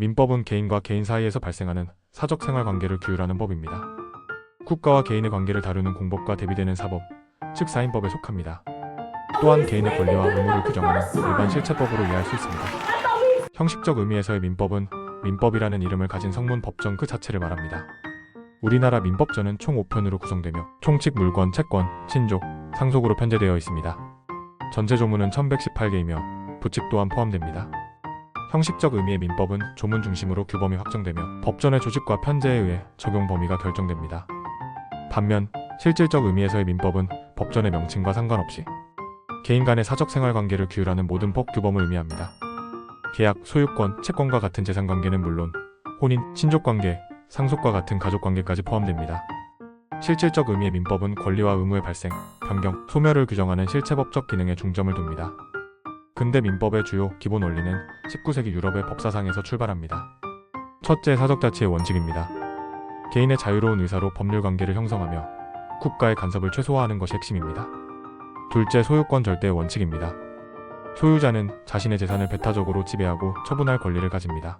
민법은 개인과 개인 사이에서 발생하는 사적 생활 관계를 규율하는 법입니다. 국가와 개인의 관계를 다루는 공법과 대비되는 사법, 즉 사인법에 속합니다. 또한 개인의 권리와 의무를 규정하는 일반 실체법으로 이해할 수 있습니다. 형식적 의미에서의 민법은 민법이라는 이름을 가진 성문 법정 그 자체를 말합니다. 우리나라 민법전은 총 5편으로 구성되며 총칙 물권, 채권, 친족, 상속으로 편제되어 있습니다. 전체 조문은 1118개이며 부칙 또한 포함됩니다. 형식적 의미의 민법은 조문 중심으로 규범이 확정되며 법전의 조직과 편제에 의해 적용 범위가 결정됩니다. 반면 실질적 의미에서의 민법은 법전의 명칭과 상관없이 개인 간의 사적 생활 관계를 규율하는 모든 법 규범을 의미합니다. 계약, 소유권, 채권과 같은 재산 관계는 물론 혼인, 친족 관계, 상속과 같은 가족 관계까지 포함됩니다. 실질적 의미의 민법은 권리와 의무의 발생, 변경, 소멸을 규정하는 실체법적 기능에 중점을 둡니다. 근대 민법의 주요 기본 원리는 19세기 유럽의 법사상에서 출발합니다. 첫째 사적자치의 원칙입니다. 개인의 자유로운 의사로 법률 관계를 형성하며 국가의 간섭을 최소화하는 것이 핵심입니다. 둘째 소유권 절대의 원칙입니다. 소유자는 자신의 재산을 배타적으로 지배하고 처분할 권리를 가집니다.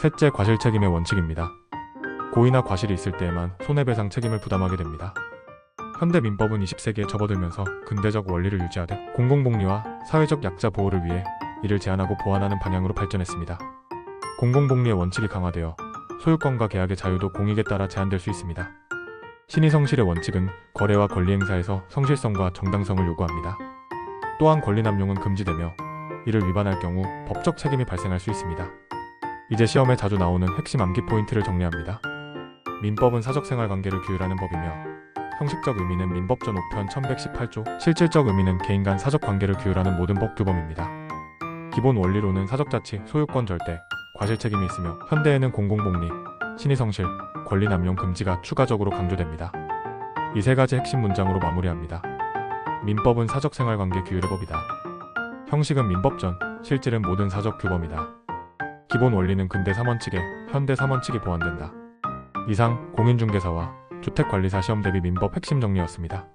셋째 과실 책임의 원칙입니다. 고의나 과실이 있을 때에만 손해배상 책임을 부담하게 됩니다. 현대 민법은 20세기에 접어들면서 근대적 원리를 유지하되 공공복리와 사회적 약자 보호를 위해 이를 제한하고 보완하는 방향으로 발전했습니다. 공공복리의 원칙이 강화되어 소유권과 계약의 자유도 공익에 따라 제한될 수 있습니다. 신의성실의 원칙은 거래와 권리 행사에서 성실성과 정당성을 요구합니다. 또한 권리 남용은 금지되며 이를 위반할 경우 법적 책임이 발생할 수 있습니다. 이제 시험에 자주 나오는 핵심 암기 포인트를 정리합니다. 민법은 사적생활 관계를 규율하는 법이며 형식적 의미는 민법전 5편 1118조, 실질적 의미는 개인 간 사적 관계를 규율하는 모든 법 규범입니다. 기본 원리로는 사적자치, 소유권 절대, 과실 책임이 있으며 현대에는 공공복리, 신의성실, 권리 남용 금지가 추가적으로 강조됩니다. 이 세 가지 핵심 문장으로 마무리합니다. 민법은 사적 생활 관계 규율의 법이다. 형식은 민법전, 실질은 모든 사적 규범이다. 기본 원리는 근대 3원칙에 현대 3원칙이 보완된다. 이상 공인중개사와 주택관리사 시험 대비 민법 핵심 정리였습니다.